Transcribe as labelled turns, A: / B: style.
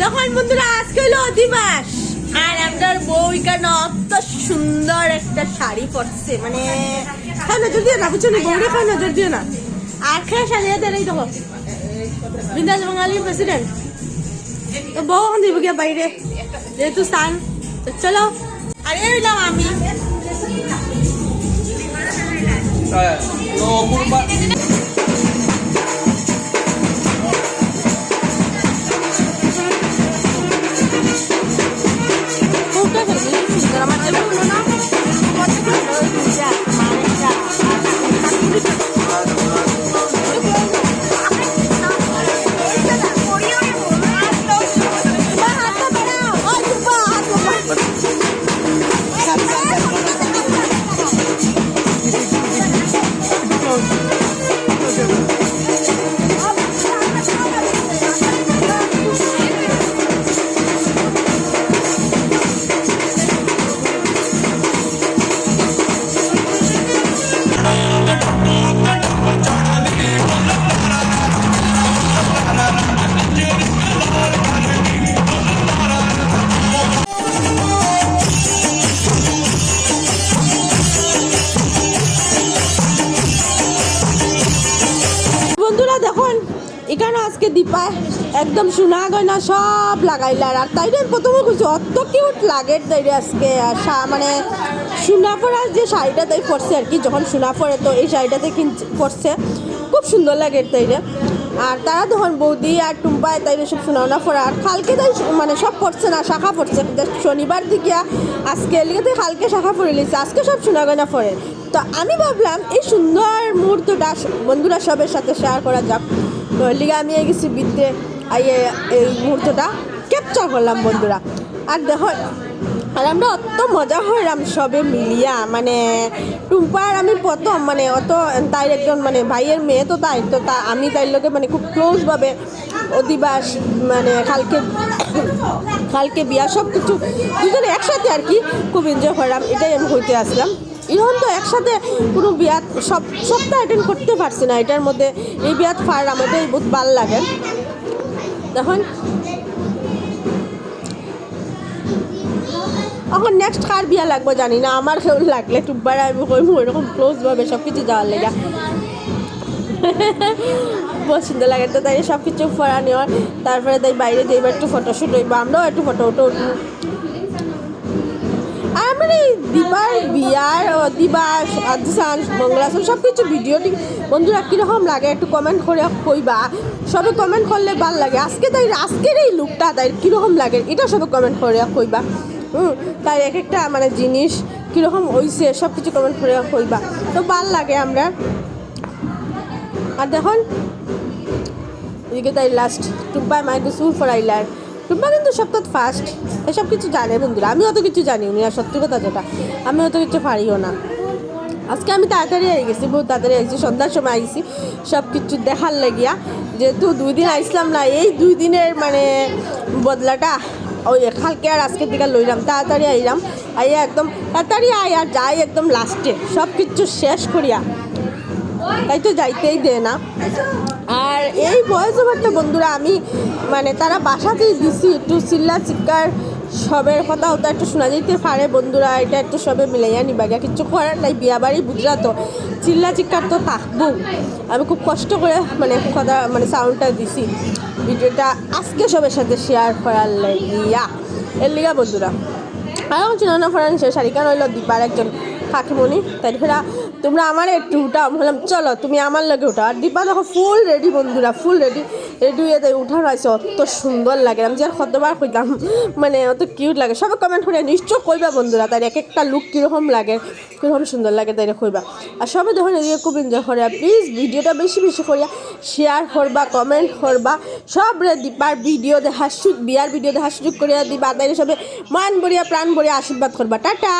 A: দেখুন বন্ধুরা, আজকে হলো অধিবাস। আর আপনার বউ এখানে অত সুন্দর একটা শাড়ি পরছে মানে খাই নজর দিও না, বুঝছ নি? বউরে খাই নজর দিও না। আর খেয়ে শাড়ি দেয় দেখো, বিন্দাস বাঙালির প্রেসিডেন্ট তো বউ এখন দিব গিয়া বাইরে, যেহেতু স্থান তো চলো। আরে এলাম আমি।
B: তো অপূর্বা
A: কিন্তু সুন্দর আমার এবার বন্ধুরা দেখুন, এখানে আজকে দীপায় একদম সোনা গয়না সব লাগাইলার আর তাই প্রথমে খুঁজছি অত কিউট লাগে তাই আজকে। মানে সোনা পরা যে শাড়িটা তাই পরছে আর কি, যখন সোনা পরে তো এই শাড়িটাতে কিনছে পরছে। খুব সুন্দর লাগে তাই আর তারা তখন বৌদি আর টুম্পায় তাই সব সোনা ওনা পরা। আর কালকে তাই মানে সব পড়ছে না, শাখা পড়ছে শনিবার দিকে আজকে এলিগে তাই কালকে শাখা পরে লিছে আজকে সব সোনা গয়না পরে। তো আমি ভাবলাম, এই সুন্দর মুহূর্তটা বন্ধুরা সবের সাথে শেয়ার করা যাক। লিগে আমি গেছি বিদ্যে এই মুহূর্তটা ক্যাপচার করলাম বন্ধুরা। আর দেখো, আর আমরা অত মজা হইলাম সবে মিলিয়া মানে টুম্পার আমি প্রথম মানে অত তাইর একজন মানে ভাইয়ের মেয়ে তো তাই, তো তা, আমি তাইর লোকে মানে খুব ক্লোজভাবে অধিবাস মানে কালকে কালকে বিয়া সব কিছু দুজনে একসাথে আর কি, খুব এনজয় করলাম, এটাই আমি হইতে আসলাম। ইহন তো একসাথে কোনো বিয়াত, সব, সবটা অ্যাটেন্ড করতে পারছি না। এটার মধ্যে এই বিয়াত ফার আমাদের বহুত ভালো লাগে। দেখুন। এখন নেক্সট কার বিয়া লাগবে জানি না, আমার কেউ লাগলে টুব্বার আমি কইমু, এরকম ক্লোজভাবে সব কিছু যাওয়ার লেগা। বহুত সুন্দর লাগে তো তাই সব কিছু ফরা নেওয়ার। তারপরে তাই বাইরে যাইব একটু ফটোশ্যুট হইব, আমরাও একটু ফটো উটো উঠবো। এই দিবার, বিয়ার ও দিবা আদিসান মঙ্গলাসন সব কিছু ভিডিওটি বন্ধুরা কীরকম লাগে একটু কমেন্ট করে কইবা। সবে কমেন্ট করলে ভালো লাগে। আজকে তাই, আজকের এই লুকটা তাই কীরকম লাগে, এটা সবে কমেন্ট করে কইবা। হুম, তাই এক একটা মানে জিনিস কীরকম হইছে সব কিছু কমেন্ট করে কইবা। তো ভালো লাগে আমরা। আর দেখুন, এদিকে তাই লাস্ট টুম্পা মাইকে সুর ফরাইলার। টুম্পা কিন্তু সপ্তাহ ফার্স্ট এসব কিছু জানে বন্ধুরা। আমি অত কিছু জানি উনি আর সত্যি কথা যেটা। আমি অত কিছু পারিও না। আজকে আমি তাড়াতাড়ি আই গেছি, বহুত তাড়াতাড়ি আইছি সন্ধ্যার সময় আইছি। সব কিছু দেখার লাগিয়া, যেহেতু দুই দিন আইসলাম না, এই দুই দিনের মানে বদলাটা, ওই কালকে আর আজকের দিকে লইলাম। তাড়াতাড়ি আইলাম, আইয়া একদম, তাড়াতাড়ি আই আর যাই একদম লাস্টে সব কিছু শেষ করিয়া। তাই তো যাইতেই দেয় না। আর এই বয়স ওভারটা বন্ধুরা আমি মানে তারা বাসাতেই দিছি, একটু চিল্লা চিৎকার, সবের কথা ওটা একটু শোনা যেতে পারে বন্ধুরা, এটা একটু সবে মিলাইয়া নিবা গিয়া কিছু করার নাই, বিয়া বাড়ি বুঝলা তো, চিল্লা চিৎকার তো থাকব। আমি খুব কষ্ট করে মানে কথা মানে সাউন্ডটা দিছি, ভিডিওটা আজকে সবের সাথে শেয়ার করার লাগিয়া। এর লিগা বন্ধুরা, আর আমার চিনানা ফরান সে শারিকা রইল দীপার একজন কাকিমণি, তাই ফেরা তোমরা আমার একটু উঠাও। বললাম, চলো, তুমি আমার লগে উঠাও। আর দীপা দেখো ফুল রেডি বন্ধুরা ফুল রেডি রেডি হয়ে তাই উঠানো আছে। অত সুন্দর লাগে। আমি যে আর কতবার কইতাম মানে অত কিউট লাগে। সবাই কমেন্ট করে নিশ্চয় কইবা বন্ধুরা তাই এক একটা লুক কীরকম লাগে, কীরকম সুন্দর লাগে তাই কইবা। আর সবাই দেখুন এদিকে খুব এনজয় করে প্লিজ ভিডিওটা বেশি বেশি করিয়া শেয়ার করবা কমেন্ট করবা। সব রে দীপার ভিডিও দেখার সুযোগ, বিয়ার ভিডিও দেখার সুযোগ করিয়া দিবা। তাই সবে মান বড়িয়া প্রাণ বড়িয়া আশীর্বাদ করবা। টাটা!